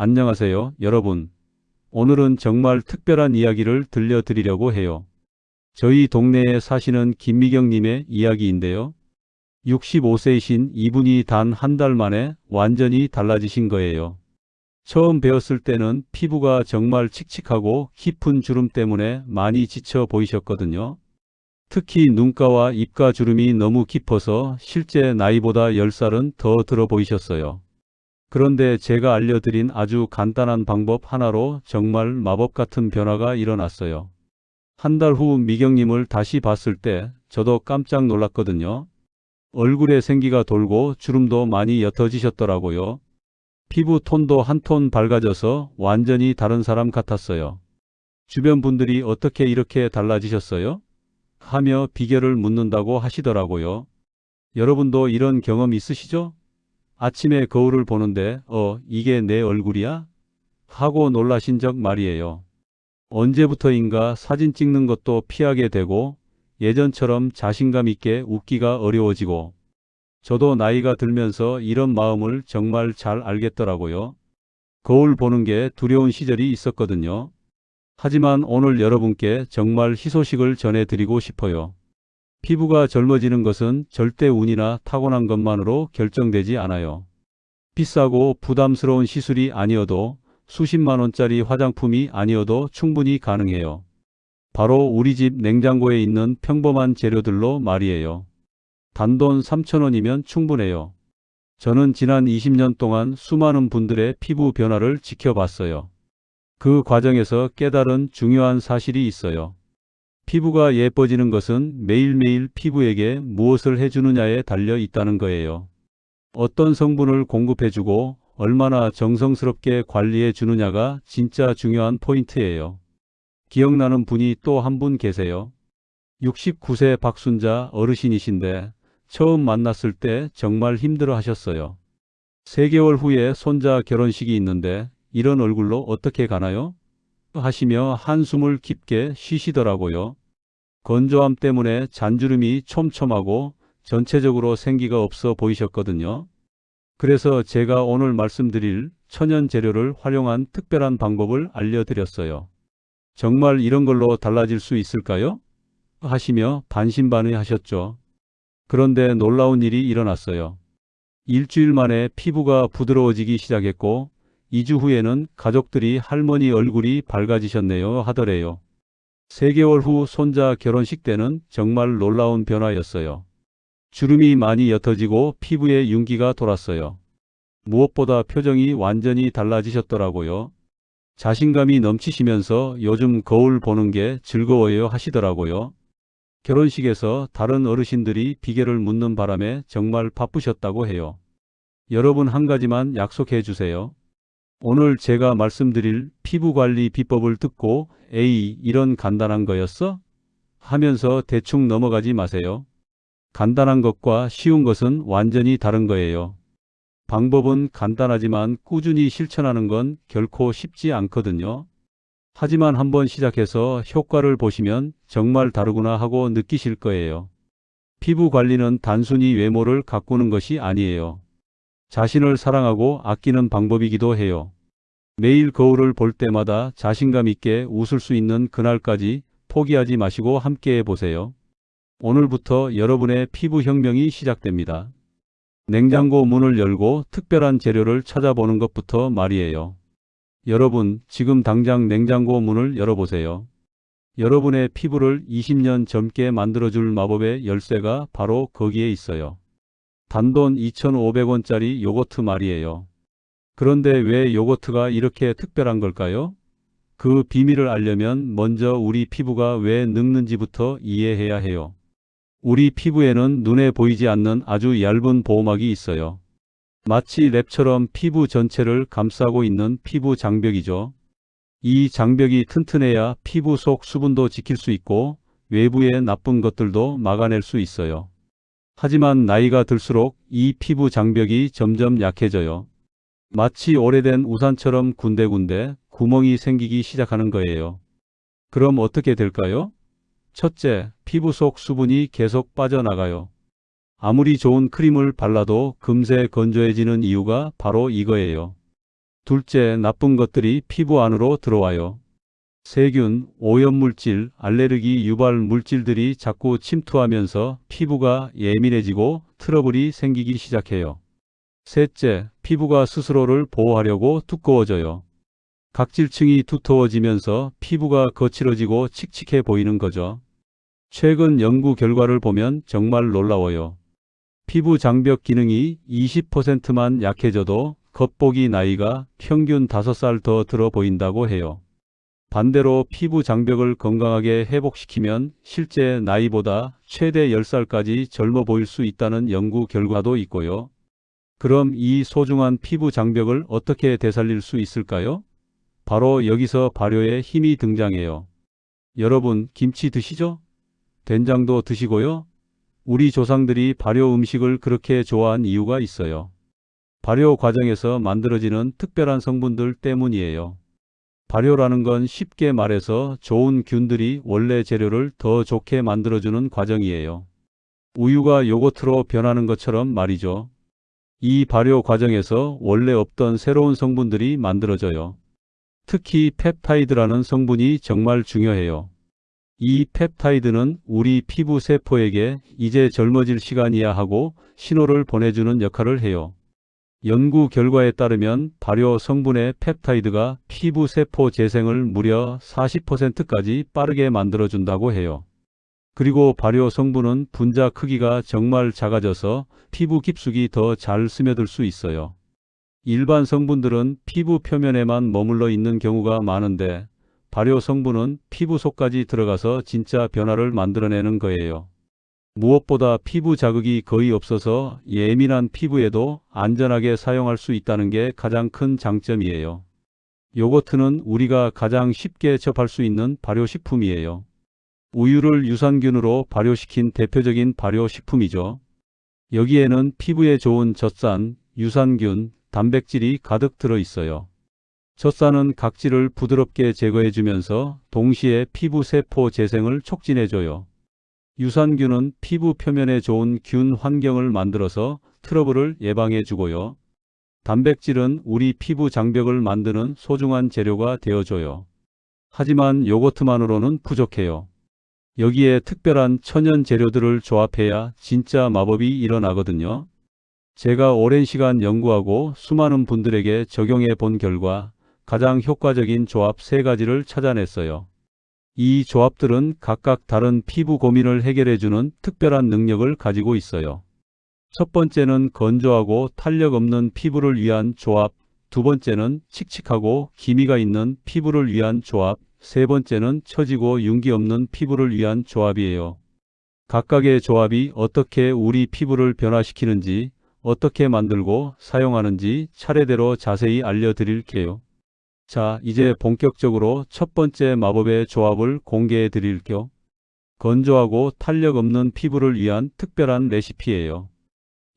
안녕하세요, 여러분. 오늘은 정말 특별한 이야기를 들려드리려고 해요. 저희 동네에 사시는 김미경님의 이야기인데요. 65세이신 이분이 단 한 달 만에 완전히 달라지신 거예요. 처음 배웠을 때는 피부가 정말 칙칙하고 깊은 주름 때문에 많이 지쳐 보이셨거든요. 특히 눈가와 입가 주름이 너무 깊어서 실제 나이보다 10살은 더 들어 보이셨어요. 그런데 제가 알려드린 아주 간단한 방법 하나로 정말 마법 같은 변화가 일어났어요. 한 달 후 미경님을 다시 봤을 때 저도 깜짝 놀랐거든요. 얼굴에 생기가 돌고 주름도 많이 옅어지셨더라고요. 피부 톤도 한 톤 밝아져서 완전히 다른 사람 같았어요. 주변 분들이 어떻게 이렇게 달라지셨어요? 하며 비결을 묻는다고 하시더라고요. 여러분도 이런 경험 있으시죠? 아침에 거울을 보는데, 어, 이게 내 얼굴이야? 하고 놀라신 적 말이에요. 언제부터인가 사진 찍는 것도 피하게 되고, 예전처럼 자신감 있게 웃기가 어려워지고, 저도 나이가 들면서 이런 마음을 정말 잘 알겠더라고요. 거울 보는 게 두려운 시절이 있었거든요. 하지만 오늘 여러분께 정말 희소식을 전해드리고 싶어요. 피부가 젊어지는 것은 절대 운이나 타고난 것만으로 결정되지 않아요. 비싸고 부담스러운 시술이 아니어도 수십만 원짜리 화장품이 아니어도 충분히 가능해요. 바로 우리 집 냉장고에 있는 평범한 재료들로 말이에요. 단돈 3,000원이면 충분해요. 저는 지난 20년 동안 수많은 분들의 피부 변화를 지켜봤어요. 그 과정에서 깨달은 중요한 사실이 있어요. 피부가 예뻐지는 것은 매일매일 피부에게 무엇을 해주느냐에 달려 있다는 거예요. 어떤 성분을 공급해주고 얼마나 정성스럽게 관리해 주느냐가 진짜 중요한 포인트예요. 기억나는 분이 또 한 분 계세요. 69세 박순자 어르신이신데 처음 만났을 때 정말 힘들어 하셨어요. 3개월 후에 손자 결혼식이 있는데 이런 얼굴로 어떻게 가나요? 하시며 한숨을 깊게 쉬시더라고요. 건조함 때문에 잔주름이 촘촘하고 전체적으로 생기가 없어 보이셨거든요. 그래서 제가 오늘 말씀드릴 천연 재료를 활용한 특별한 방법을 알려드렸어요. 정말 이런 걸로 달라질 수 있을까요? 하시며 반신반의 하셨죠. 그런데 놀라운 일이 일어났어요. 일주일 만에 피부가 부드러워지기 시작했고 2주 후에는 가족들이 할머니 얼굴이 밝아지셨네요 하더래요. 3개월 후 손자 결혼식 때는 정말 놀라운 변화였어요. 주름이 많이 옅어지고 피부에 윤기가 돌았어요. 무엇보다 표정이 완전히 달라지셨더라고요. 자신감이 넘치시면서 요즘 거울 보는 게 즐거워요 하시더라고요. 결혼식에서 다른 어르신들이 비결을 묻는 바람에 정말 바쁘셨다고 해요. 여러분 한 가지만 약속해 주세요. 오늘 제가 말씀드릴 피부관리 비법을 듣고 에이 이런 간단한 거였어? 하면서 대충 넘어가지 마세요. 간단한 것과 쉬운 것은 완전히 다른 거예요. 방법은 간단하지만 꾸준히 실천하는 건 결코 쉽지 않거든요. 하지만 한번 시작해서 효과를 보시면 정말 다르구나 하고 느끼실 거예요. 피부 관리는 단순히 외모를 가꾸는 것이 아니에요. 자신을 사랑하고 아끼는 방법이기도 해요. 매일 거울을 볼 때마다 자신감 있게 웃을 수 있는 그날까지 포기하지 마시고 함께 해보세요. 오늘부터 여러분의 피부 혁명이 시작됩니다. 냉장고 문을 열고 특별한 재료를 찾아보는 것부터 말이에요. 여러분, 지금 당장 냉장고 문을 열어보세요. 여러분의 피부를 20년 젊게 만들어줄 마법의 열쇠가 바로 거기에 있어요. 단돈 2,500원짜리 요거트 말이에요. 그런데 왜 요거트가 이렇게 특별한 걸까요? 그 비밀을 알려면 먼저 우리 피부가 왜 늙는지부터 이해해야 해요. 우리 피부에는 눈에 보이지 않는 아주 얇은 보호막이 있어요. 마치 랩처럼 피부 전체를 감싸고 있는 피부 장벽이죠. 이 장벽이 튼튼해야 피부 속 수분도 지킬 수 있고 외부의 나쁜 것들도 막아낼 수 있어요. 하지만 나이가 들수록 이 피부 장벽이 점점 약해져요. 마치 오래된 우산처럼 군데군데 구멍이 생기기 시작하는 거예요. 그럼 어떻게 될까요? 첫째, 피부 속 수분이 계속 빠져나가요. 아무리 좋은 크림을 발라도 금세 건조해지는 이유가 바로 이거예요. 둘째, 나쁜 것들이 피부 안으로 들어와요. 세균, 오염물질, 알레르기 유발 물질들이 자꾸 침투하면서 피부가 예민해지고 트러블이 생기기 시작해요. 셋째, 피부가 스스로를 보호하려고 두꺼워져요. 각질층이 두터워지면서 피부가 거칠어지고 칙칙해 보이는 거죠. 최근 연구 결과를 보면 정말 놀라워요. 피부 장벽 기능이 20%만 약해져도 겉보기 나이가 평균 5살 더 들어 보인다고 해요. 반대로 피부 장벽을 건강하게 회복시키면 실제 나이보다 최대 10살까지 젊어 보일 수 있다는 연구 결과도 있고요. 그럼 이 소중한 피부 장벽을 어떻게 되살릴 수 있을까요? 바로 여기서 발효의 힘이 등장해요. 여러분, 김치 드시죠? 된장도 드시고요. 우리 조상들이 발효 음식을 그렇게 좋아한 이유가 있어요. 발효 과정에서 만들어지는 특별한 성분들 때문이에요. 발효라는 건 쉽게 말해서 좋은 균들이 원래 재료를 더 좋게 만들어주는 과정이에요. 우유가 요거트로 변하는 것처럼 말이죠. 이 발효 과정에서 원래 없던 새로운 성분들이 만들어져요. 특히 펩타이드라는 성분이 정말 중요해요. 이 펩타이드는 우리 피부 세포에게 이제 젊어질 시간이야 하고 신호를 보내주는 역할을 해요. 연구 결과에 따르면 발효 성분의 펩타이드가 피부 세포 재생을 무려 40%까지 빠르게 만들어준다고 해요. 그리고 발효 성분은 분자 크기가 정말 작아져서 피부 깊숙이 더 잘 스며들 수 있어요. 일반 성분들은 피부 표면에만 머물러 있는 경우가 많은데 발효 성분은 피부 속까지 들어가서 진짜 변화를 만들어내는 거예요. 무엇보다 피부 자극이 거의 없어서 예민한 피부에도 안전하게 사용할 수 있다는 게 가장 큰 장점이에요. 요거트는 우리가 가장 쉽게 접할 수 있는 발효식품이에요. 우유를 유산균으로 발효시킨 대표적인 발효식품이죠. 여기에는 피부에 좋은 젖산, 유산균, 단백질이 가득 들어 있어요. 젖산은 각질을 부드럽게 제거해주면서 동시에 피부 세포 재생을 촉진해줘요. 유산균은 피부 표면에 좋은 균 환경을 만들어서 트러블을 예방해 주고요. 단백질은 우리 피부 장벽을 만드는 소중한 재료가 되어줘요. 하지만 요거트만으로는 부족해요. 여기에 특별한 천연 재료들을 조합해야 진짜 마법이 일어나거든요. 제가 오랜 시간 연구하고 수많은 분들에게 적용해 본 결과 가장 효과적인 조합 세 가지를 찾아냈어요. 이 조합들은 각각 다른 피부 고민을 해결해주는 특별한 능력을 가지고 있어요. 첫 번째는 건조하고 탄력 없는 피부를 위한 조합, 두 번째는 칙칙하고 기미가 있는 피부를 위한 조합, 세 번째는 처지고 윤기 없는 피부를 위한 조합이에요. 각각의 조합이 어떻게 우리 피부를 변화시키는지, 어떻게 만들고 사용하는지 차례대로 자세히 알려드릴게요. 자, 이제 본격적으로 첫 번째 마법의 조합을 공개해 드릴게요. 건조하고 탄력 없는 피부를 위한 특별한 레시피예요.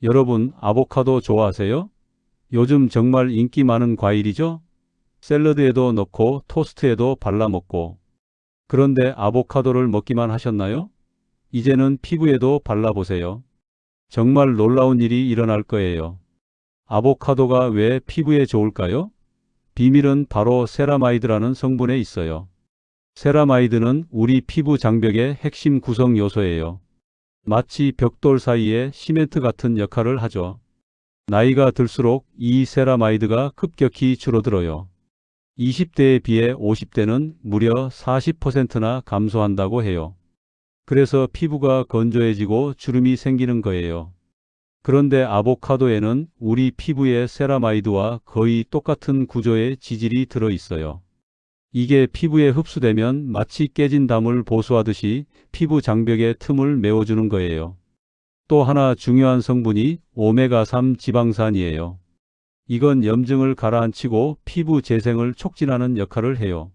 여러분, 아보카도 좋아하세요? 요즘 정말 인기 많은 과일이죠? 샐러드에도 넣고 토스트에도 발라 먹고. 그런데 아보카도를 먹기만 하셨나요? 이제는 피부에도 발라보세요. 정말 놀라운 일이 일어날 거예요. 아보카도가 왜 피부에 좋을까요? 비밀은 바로 세라마이드라는 성분에 있어요. 세라마이드는 우리 피부 장벽의 핵심 구성 요소예요. 마치 벽돌 사이에 시멘트 같은 역할을 하죠. 나이가 들수록 이 세라마이드가 급격히 줄어들어요. 20대에 비해 50대는 무려 40%나 감소한다고 해요. 그래서 피부가 건조해지고 주름이 생기는 거예요. 그런데 아보카도에는 우리 피부의 세라마이드와 거의 똑같은 구조의 지질이 들어 있어요. 이게 피부에 흡수되면 마치 깨진 담을 보수하듯이 피부 장벽의 틈을 메워주는 거예요. 또 하나 중요한 성분이 오메가3 지방산이에요. 이건 염증을 가라앉히고 피부 재생을 촉진하는 역할을 해요.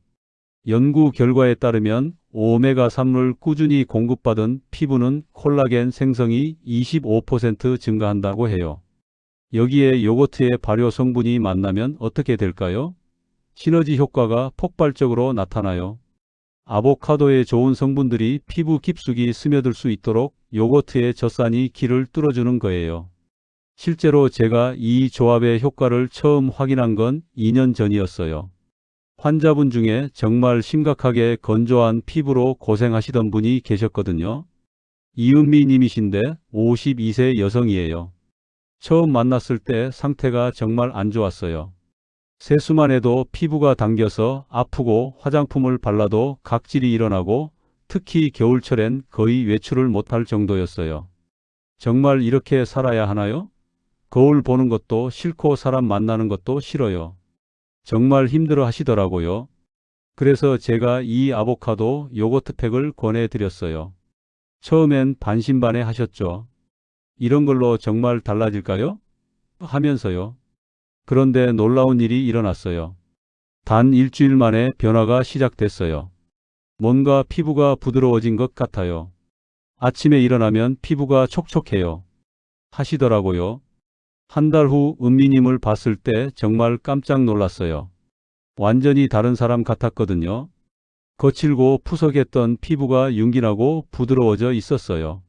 연구 결과에 따르면 오메가3을 꾸준히 공급받은 피부는 콜라겐 생성이 25% 증가한다고 해요. 여기에 요거트의 발효 성분이 만나면 어떻게 될까요? 시너지 효과가 폭발적으로 나타나요. 아보카도의 좋은 성분들이 피부 깊숙이 스며들 수 있도록 요거트의 젖산이 길을 뚫어주는 거예요. 실제로 제가 이 조합의 효과를 처음 확인한 건 2년 전이었어요. 환자분 중에 정말 심각하게 건조한 피부로 고생하시던 분이 계셨거든요. 이은미 님이신데 52세 여성이에요. 처음 만났을 때 상태가 정말 안 좋았어요. 세수만 해도 피부가 당겨서 아프고 화장품을 발라도 각질이 일어나고 특히 겨울철엔 거의 외출을 못할 정도였어요. 정말 이렇게 살아야 하나요? 거울 보는 것도 싫고 사람 만나는 것도 싫어요. 정말 힘들어 하시더라고요. 그래서 제가 이 아보카도 요거트 팩을 권해드렸어요. 처음엔 반신반의 하셨죠. 이런 걸로 정말 달라질까요? 하면서요. 그런데 놀라운 일이 일어났어요. 단 일주일 만에 변화가 시작됐어요. 뭔가 피부가 부드러워진 것 같아요. 아침에 일어나면 피부가 촉촉해요. 하시더라고요. 한 달 후 은미님을 봤을 때 정말 깜짝 놀랐어요. 완전히 다른 사람 같았거든요. 거칠고 푸석했던 피부가 윤기나고 부드러워져 있었어요.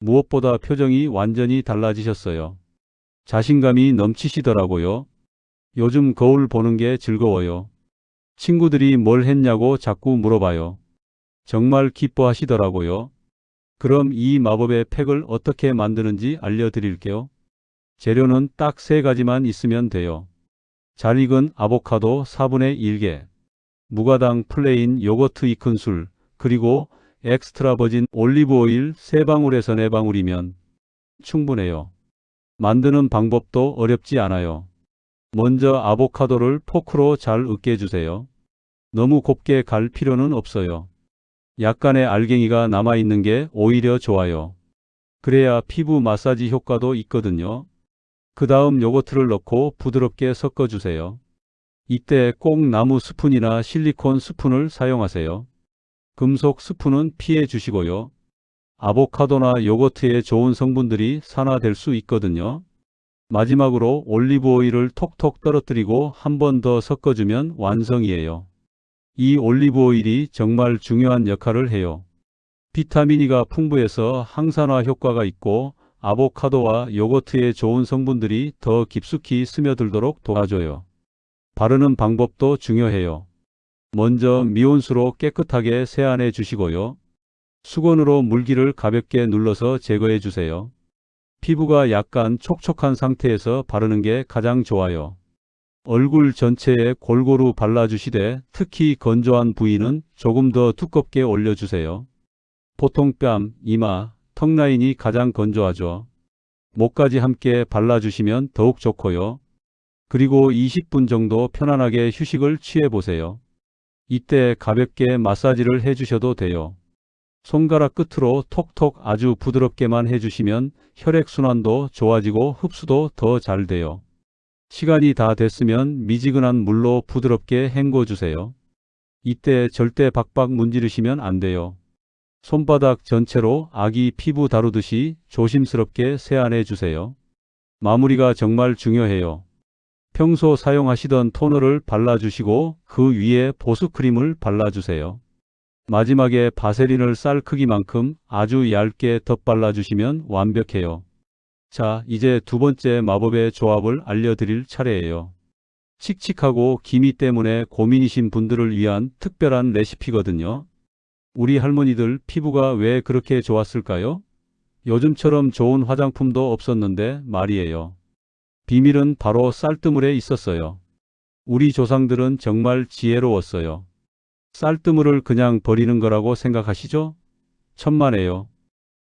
무엇보다 표정이 완전히 달라지셨어요. 자신감이 넘치시더라고요. 요즘 거울 보는 게 즐거워요. 친구들이 뭘 했냐고 자꾸 물어봐요. 정말 기뻐하시더라고요. 그럼 이 마법의 팩을 어떻게 만드는지 알려드릴게요. 재료는 딱 세 가지만 있으면 돼요. 잘 익은 아보카도 4분의 1개, 무가당 플레인 요거트 2큰술, 그리고 엑스트라 버진 올리브 오일 3방울에서 4방울이면 충분해요. 만드는 방법도 어렵지 않아요. 먼저 아보카도를 포크로 잘 으깨주세요. 너무 곱게 갈 필요는 없어요. 약간의 알갱이가 남아있는 게 오히려 좋아요. 그래야 피부 마사지 효과도 있거든요. 그 다음 요거트를 넣고 부드럽게 섞어주세요. 이때 꼭 나무 스푼이나 실리콘 스푼을 사용하세요. 금속 스푼은 피해 주시고요. 아보카도나 요거트에 좋은 성분들이 산화될 수 있거든요. 마지막으로 올리브 오일을 톡톡 떨어뜨리고 한 번 더 섞어주면 완성이에요. 이 올리브 오일이 정말 중요한 역할을 해요. 비타민 E가 풍부해서 항산화 효과가 있고 아보카도와 요거트의 좋은 성분들이 더 깊숙이 스며들도록 도와줘요. 바르는 방법도 중요해요. 먼저 미온수로 깨끗하게 세안해 주시고요. 수건으로 물기를 가볍게 눌러서 제거해 주세요. 피부가 약간 촉촉한 상태에서 바르는 게 가장 좋아요. 얼굴 전체에 골고루 발라주시되 특히 건조한 부위는 조금 더 두껍게 올려주세요. 보통 뺨, 이마, 턱 라인이 가장 건조하죠. 목까지 함께 발라주시면 더욱 좋고요. 그리고 20분 정도 편안하게 휴식을 취해보세요. 이때 가볍게 마사지를 해주셔도 돼요. 손가락 끝으로 톡톡 아주 부드럽게만 해주시면 혈액순환도 좋아지고 흡수도 더 잘 돼요. 시간이 다 됐으면 미지근한 물로 부드럽게 헹궈주세요. 이때 절대 박박 문지르시면 안 돼요. 손바닥 전체로 아기 피부 다루듯이 조심스럽게 세안해 주세요. 마무리가 정말 중요해요. 평소 사용하시던 토너를 발라주시고 그 위에 보습크림을 발라주세요. 마지막에 바세린을 쌀 크기만큼 아주 얇게 덧발라주시면 완벽해요. 자, 이제 두 번째 마법의 조합을 알려드릴 차례예요. 칙칙하고 기미 때문에 고민이신 분들을 위한 특별한 레시피거든요. 우리 할머니들 피부가 왜 그렇게 좋았을까요? 요즘처럼 좋은 화장품도 없었는데 말이에요. 비밀은 바로 쌀뜨물에 있었어요. 우리 조상들은 정말 지혜로웠어요. 쌀뜨물을 그냥 버리는 거라고 생각하시죠? 천만에요.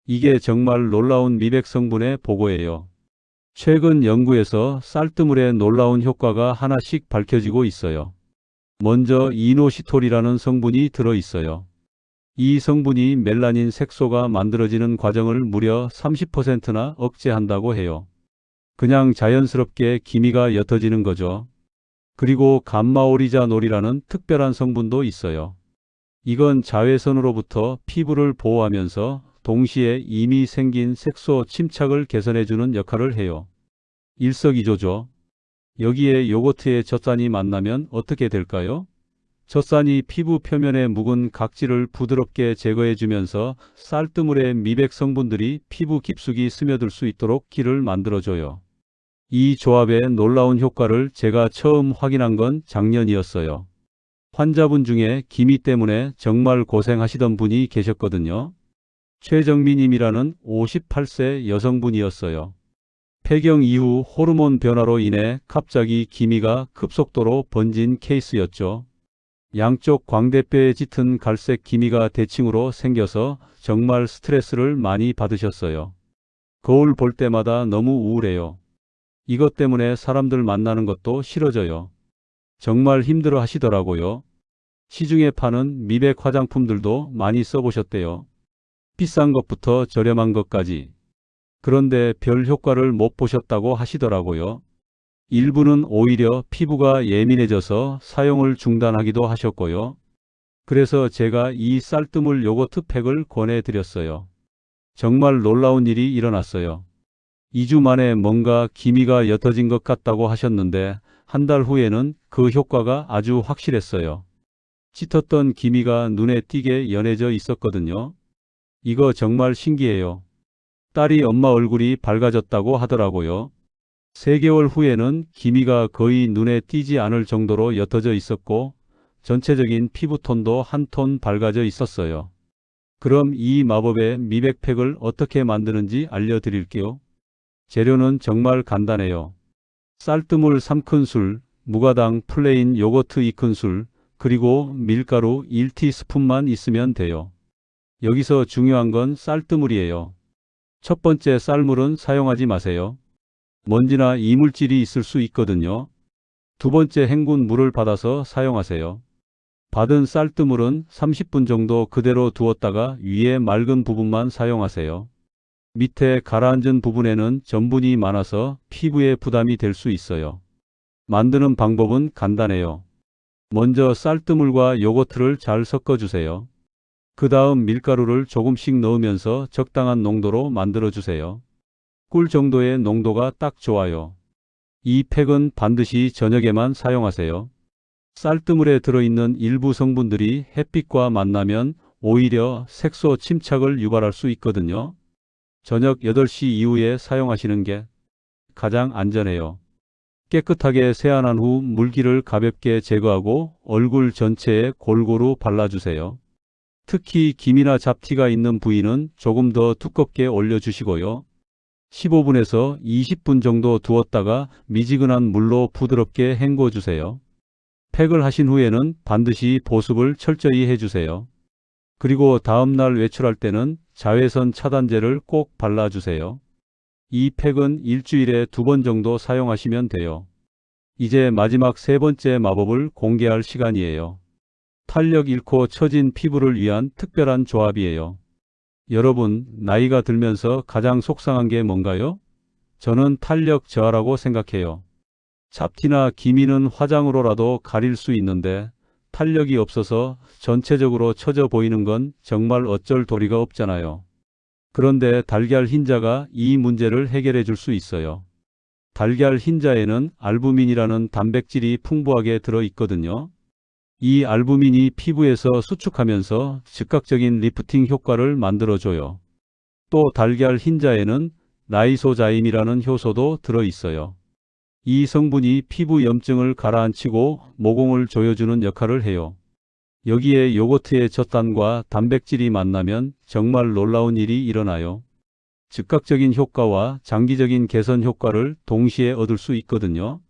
이게 정말 놀라운 미백 성분의 보고예요. 최근 연구에서 쌀뜨물의 놀라운 효과가 하나씩 밝혀지고 있어요. 먼저 이노시톨이라는 성분이 들어 있어요. 이 성분이 멜라닌 색소가 만들어지는 과정을 무려 30%나 억제한다고 해요. 그냥 자연스럽게 기미가 옅어지는 거죠. 그리고 감마오리자놀이라는 특별한 성분도 있어요. 이건 자외선으로부터 피부를 보호하면서 동시에 이미 생긴 색소 침착을 개선해주는 역할을 해요. 일석이조죠. 여기에 요거트의 젖산이 만나면 어떻게 될까요? 젖산이 피부 표면에 묵은 각질을 부드럽게 제거해주면서 쌀뜨물의 미백 성분들이 피부 깊숙이 스며들 수 있도록 길을 만들어줘요. 이 조합의 놀라운 효과를 제가 처음 확인한 건 작년이었어요. 환자분 중에 기미 때문에 정말 고생하시던 분이 계셨거든요. 최정민님이라는 58세 여성분이었어요. 폐경 이후 호르몬 변화로 인해 갑자기 기미가 급속도로 번진 케이스였죠. 양쪽 광대뼈에 짙은 갈색 기미가 대칭으로 생겨서 정말 스트레스를 많이 받으셨어요. 거울 볼 때마다 너무 우울해요. 이것 때문에 사람들 만나는 것도 싫어져요. 정말 힘들어 하시더라고요. 시중에 파는 미백 화장품들도 많이 써보셨대요. 비싼 것부터 저렴한 것까지. 그런데 별 효과를 못 보셨다고 하시더라고요. 일부는 오히려 피부가 예민해져서 사용을 중단하기도 하셨고요. 그래서 제가 이 쌀뜨물 요거트 팩을 권해드렸어요. 정말 놀라운 일이 일어났어요. 2주 만에 뭔가 기미가 옅어진 것 같다고 하셨는데 한 달 후에는 그 효과가 아주 확실했어요. 짙었던 기미가 눈에 띄게 연해져 있었거든요. 이거 정말 신기해요. 딸이 엄마 얼굴이 밝아졌다고 하더라고요. 3개월 후에는 기미가 거의 눈에 띄지 않을 정도로 옅어져 있었고 전체적인 피부톤도 한 톤 밝아져 있었어요. 그럼 이 마법의 미백팩을 어떻게 만드는지 알려드릴게요. 재료는 정말 간단해요. 쌀뜨물 3큰술, 무가당 플레인 요거트 2큰술, 그리고 밀가루 1티스푼만 있으면 돼요. 여기서 중요한 건 쌀뜨물이에요. 첫 번째 쌀물은 사용하지 마세요. 먼지나 이물질이 있을 수 있거든요. 두 번째 헹군 물을 받아서 사용하세요. 받은 쌀뜨물은 30분 정도 그대로 두었다가 위에 맑은 부분만 사용하세요. 밑에 가라앉은 부분에는 전분이 많아서 피부에 부담이 될 수 있어요. 만드는 방법은 간단해요. 먼저 쌀뜨물과 요거트를 잘 섞어주세요. 그 다음 밀가루를 조금씩 넣으면서 적당한 농도로 만들어주세요. 꿀 정도의 농도가 딱 좋아요. 이 팩은 반드시 저녁에만 사용하세요. 쌀뜨물에 들어있는 일부 성분들이 햇빛과 만나면 오히려 색소 침착을 유발할 수 있거든요. 저녁 8시 이후에 사용하시는 게 가장 안전해요. 깨끗하게 세안한 후 물기를 가볍게 제거하고 얼굴 전체에 골고루 발라주세요. 특히 기미나 잡티가 있는 부위는 조금 더 두껍게 올려주시고요. 15분에서 20분 정도 두었다가 미지근한 물로 부드럽게 헹궈 주세요. 팩을 하신 후에는 반드시 보습을 철저히 해주세요. 그리고 다음날 외출할 때는 자외선 차단제를 꼭 발라주세요. 이 팩은 일주일에 두 번 정도 사용하시면 돼요. 이제 마지막 세 번째 마법을 공개할 시간이에요. 탄력 잃고 처진 피부를 위한 특별한 조합이에요. 여러분, 나이가 들면서 가장 속상한 게 뭔가요? 저는 탄력 저하라고 생각해요. 잡티나 기미는 화장으로라도 가릴 수 있는데 탄력이 없어서 전체적으로 처져 보이는 건 정말 어쩔 도리가 없잖아요. 그런데 달걀 흰자가 이 문제를 해결해 줄 수 있어요. 달걀 흰자에는 알부민이라는 단백질이 풍부하게 들어 있거든요. 이 알부민이 피부에서 수축하면서 즉각적인 리프팅 효과를 만들어줘요. 또 달걀 흰자에는 라이소자임이라는 효소도 들어 있어요. 이 성분이 피부 염증을 가라앉히고 모공을 조여주는 역할을 해요. 여기에 요거트의 젖단과 단백질이 만나면 정말 놀라운 일이 일어나요. 즉각적인 효과와 장기적인 개선 효과를 동시에 얻을 수 있거든요.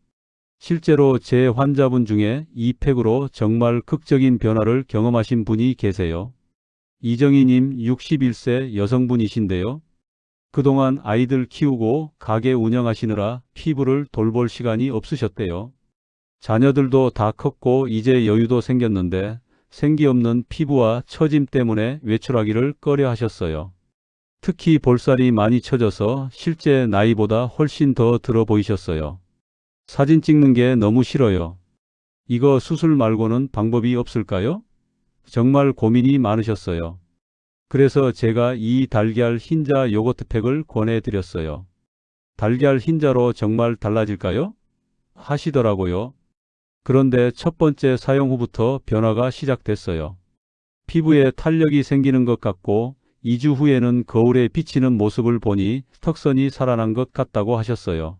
실제로 제 환자분 중에 이 팩으로 정말 극적인 변화를 경험하신 분이 계세요. 이정희님 61세 여성분이신데요. 그동안 아이들 키우고 가게 운영하시느라 피부를 돌볼 시간이 없으셨대요. 자녀들도 다 컸고 이제 여유도 생겼는데 생기 없는 피부와 처짐 때문에 외출하기를 꺼려 하셨어요. 특히 볼살이 많이 처져서 실제 나이보다 훨씬 더 들어 보이셨어요. 사진 찍는 게 너무 싫어요. 이거 수술 말고는 방법이 없을까요? 정말 고민이 많으셨어요. 그래서 제가 이 달걀 흰자 요거트 팩을 권해드렸어요. 달걀 흰자로 정말 달라질까요? 하시더라고요. 그런데 첫 번째 사용 후부터 변화가 시작됐어요. 피부에 탄력이 생기는 것 같고 2주 후에는 거울에 비치는 모습을 보니 턱선이 살아난 것 같다고 하셨어요.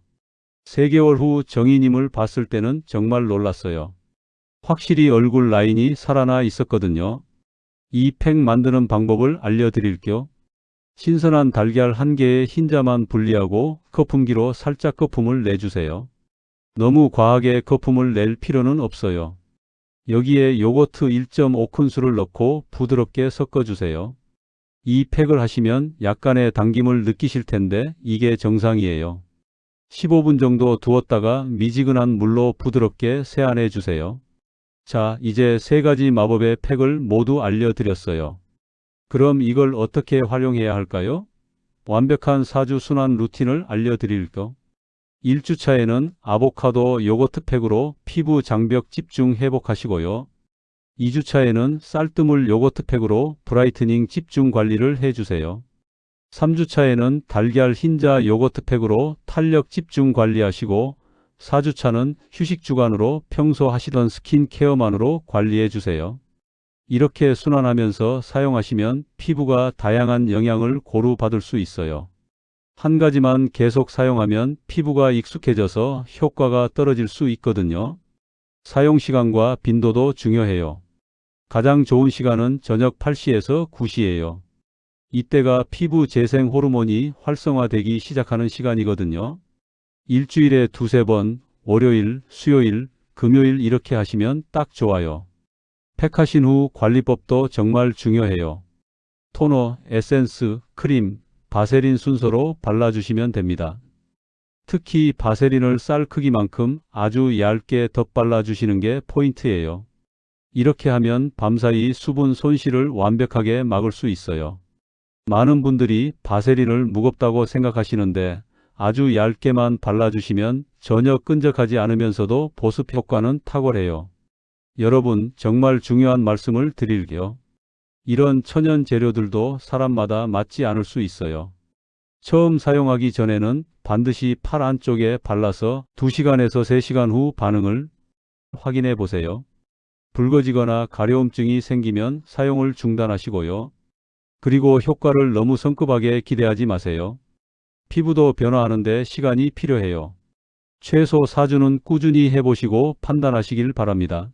3개월 후 정희님을 봤을 때는 정말 놀랐어요. 확실히 얼굴 라인이 살아나 있었거든요. 이 팩 만드는 방법을 알려드릴게요. 신선한 달걀 한 개의 흰자만 분리하고 거품기로 살짝 거품을 내주세요. 너무 과하게 거품을 낼 필요는 없어요. 여기에 요거트 1.5큰술을 넣고 부드럽게 섞어주세요. 이 팩을 하시면 약간의 당김을 느끼실 텐데 이게 정상이에요. 15분 정도 두었다가 미지근한 물로 부드럽게 세안해 주세요. 자, 이제 세 가지 마법의 팩을 모두 알려드렸어요. 그럼 이걸 어떻게 활용해야 할까요? 완벽한 4주 순환 루틴을 알려드릴까? 1주차에는 아보카도 요거트 팩으로 피부 장벽 집중 회복하시고요. 2주차에는 쌀뜨물 요거트 팩으로 브라이트닝 집중 관리를 해주세요. 3주차에는 달걀 흰자 요거트 팩으로 탄력 집중 관리하시고 4주차는 휴식 주간으로 평소 하시던 스킨케어만으로 관리해 주세요. 이렇게 순환하면서 사용하시면 피부가 다양한 영향을 고루 받을 수 있어요. 한 가지만 계속 사용하면 피부가 익숙해져서 효과가 떨어질 수 있거든요. 사용 시간과 빈도도 중요해요. 가장 좋은 시간은 저녁 8시에서 9시예요. 이때가 피부 재생 호르몬이 활성화되기 시작하는 시간이거든요. 일주일에 두세 번, 월요일, 수요일, 금요일 이렇게 하시면 딱 좋아요. 팩하신 후 관리법도 정말 중요해요. 토너, 에센스, 크림, 바세린 순서로 발라주시면 됩니다. 특히 바세린을 쌀 크기만큼 아주 얇게 덧발라주시는 게 포인트예요. 이렇게 하면 밤사이 수분 손실을 완벽하게 막을 수 있어요. 많은 분들이 바세린을 무겁다고 생각하시는데 아주 얇게만 발라주시면 전혀 끈적하지 않으면서도 보습 효과는 탁월해요. 여러분 정말 중요한 말씀을 드릴게요. 이런 천연 재료들도 사람마다 맞지 않을 수 있어요. 처음 사용하기 전에는 반드시 팔 안쪽에 발라서 2시간에서 3시간 후 반응을 확인해 보세요. 붉어지거나 가려움증이 생기면 사용을 중단하시고요. 그리고 효과를 너무 성급하게 기대하지 마세요. 피부도 변화하는데 시간이 필요해요. 최소 4주는 꾸준히 해보시고 판단하시길 바랍니다.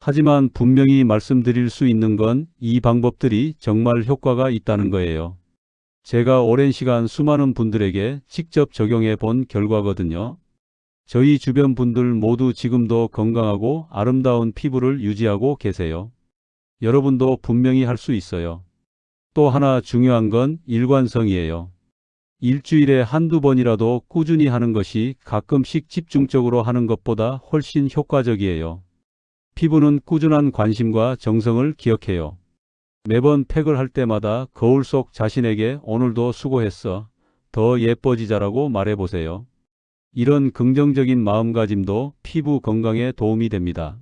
하지만 분명히 말씀드릴 수 있는 건 이 방법들이 정말 효과가 있다는 거예요. 제가 오랜 시간 수많은 분들에게 직접 적용해 본 결과거든요. 저희 주변 분들 모두 지금도 건강하고 아름다운 피부를 유지하고 계세요. 여러분도 분명히 할 수 있어요. 또 하나 중요한 건 일관성이에요. 일주일에 한두 번이라도 꾸준히 하는 것이 가끔씩 집중적으로 하는 것보다 훨씬 효과적이에요. 피부는 꾸준한 관심과 정성을 기억해요. 매번 팩을 할 때마다 거울 속 자신에게 오늘도 수고했어. 더 예뻐지자라고 말해보세요. 이런 긍정적인 마음가짐도 피부 건강에 도움이 됩니다.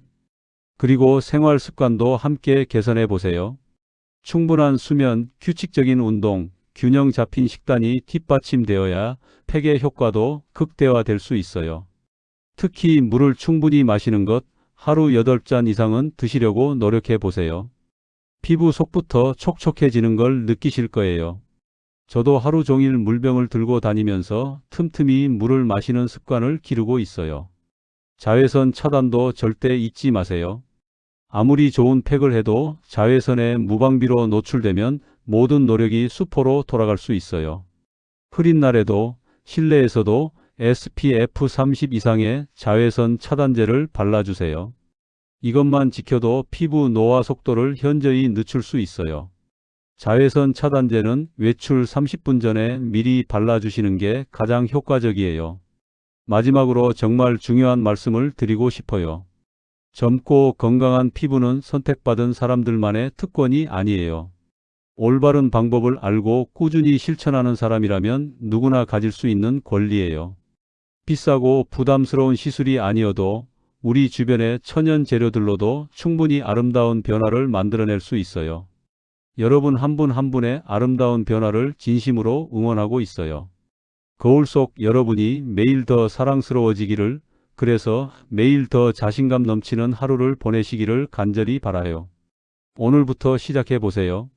그리고 생활 습관도 함께 개선해 보세요. 충분한 수면, 규칙적인 운동, 균형 잡힌 식단이 뒷받침되어야 팩의 효과도 극대화될 수 있어요. 특히 물을 충분히 마시는 것, 하루 8잔 이상은 드시려고 노력해 보세요. 피부 속부터 촉촉해지는 걸 느끼실 거예요. 저도 하루 종일 물병을 들고 다니면서 틈틈이 물을 마시는 습관을 기르고 있어요. 자외선 차단도 절대 잊지 마세요. 아무리 좋은 팩을 해도 자외선에 무방비로 노출되면 모든 노력이 수포로 돌아갈 수 있어요. 흐린 날에도 실내에서도 SPF 30 이상의 자외선 차단제를 발라주세요. 이것만 지켜도 피부 노화 속도를 현저히 늦출 수 있어요. 자외선 차단제는 외출 30분 전에 미리 발라주시는 게 가장 효과적이에요. 마지막으로 정말 중요한 말씀을 드리고 싶어요. 젊고 건강한 피부는 선택받은 사람들만의 특권이 아니에요. 올바른 방법을 알고 꾸준히 실천하는 사람이라면 누구나 가질 수 있는 권리예요. 비싸고 부담스러운 시술이 아니어도 우리 주변의 천연 재료들로도 충분히 아름다운 변화를 만들어낼 수 있어요. 여러분 한 분한 분의 아름다운 변화를 진심으로 응원하고 있어요. 거울 속 여러분이 매일 더 사랑스러워지기를 그래서 매일 더 자신감 넘치는 하루를 보내시기를 간절히 바라요. 오늘부터 시작해 보세요.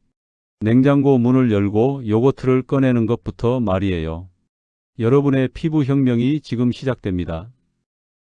냉장고 문을 열고 요거트를 꺼내는 것부터 말이에요. 여러분의 피부 혁명이 지금 시작됩니다.